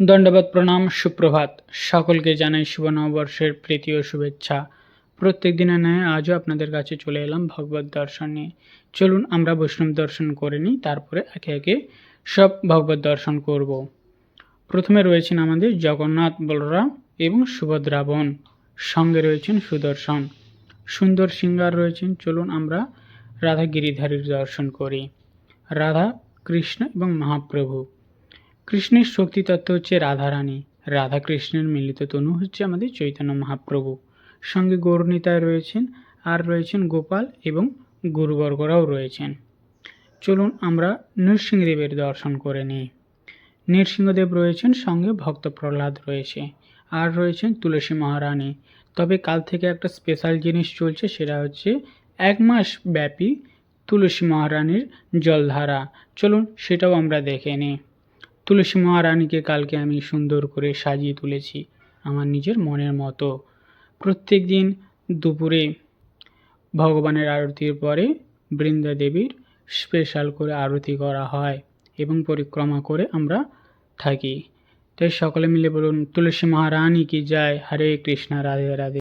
দণ্ডবাদ, প্রণাম, সুপ্রভাত। সকলকে জানাই শুভ নববর্ষের প্রীতি ও শুভেচ্ছা। প্রত্যেক দিনের ন্যায় আজও আপনাদের কাছে চলে এলাম ভগবত দর্শন নিয়ে। চলুন, আমরা বৈষ্ণব দর্শন করে নিই, তারপরে একে একে সব ভগবত দর্শন করব। প্রথমে রয়েছেন আমাদের জগন্নাথ বলরাম এবং সুভদ্রাবণ সঙ্গে রয়েছেন সুদর্শন। সুন্দর সিঙ্গার রয়েছেন। চলুন, আমরা রাধা গিরিধারীর দর্শন করি। রাধা, কৃষ্ণ এবং মহাপ্রভু। কৃষ্ণের শক্তি তত্ত্ব হচ্ছে রাধারানী। রাধা কৃষ্ণের মিলিত তনু হচ্ছে আমাদের চৈতন্য মহাপ্রভু। সঙ্গে গৌরনীতায় রয়েছেন, আর রয়েছেন গোপাল এবং গুরুবর্গরাও রয়েছেন। চলুন আমরা নৃসিংহদেবের দর্শন করে নিই। নৃসিংহদেব রয়েছেন, সঙ্গে ভক্ত প্রহ্লাদ রয়েছে, আর রয়েছেন তুলসী মহারানী। তবে কাল থেকে একটা স্পেশাল জিনিস চলছে, সেটা হচ্ছে এক মাস ব্যাপী তুলসী মহারানীর জলধারা। চলুন সেটাও আমরা দেখে নিই। তুলসী মহারানীকে কালকে আমি সুন্দর করে সাজিয়ে তুলেছি আমার নিজের মনের মতো। প্রত্যেক দিন দুপুরে ভগবানের আরতির পরে বৃন্দা দেবীর স্পেশাল করে আরতি করা হয় এবং পরিক্রমা করে আমরা থাকি। তাই সকলে মিলে বলুন, তুলসী মহারানী কি যায় হরে কৃষ্ণ, রাধে রাধে।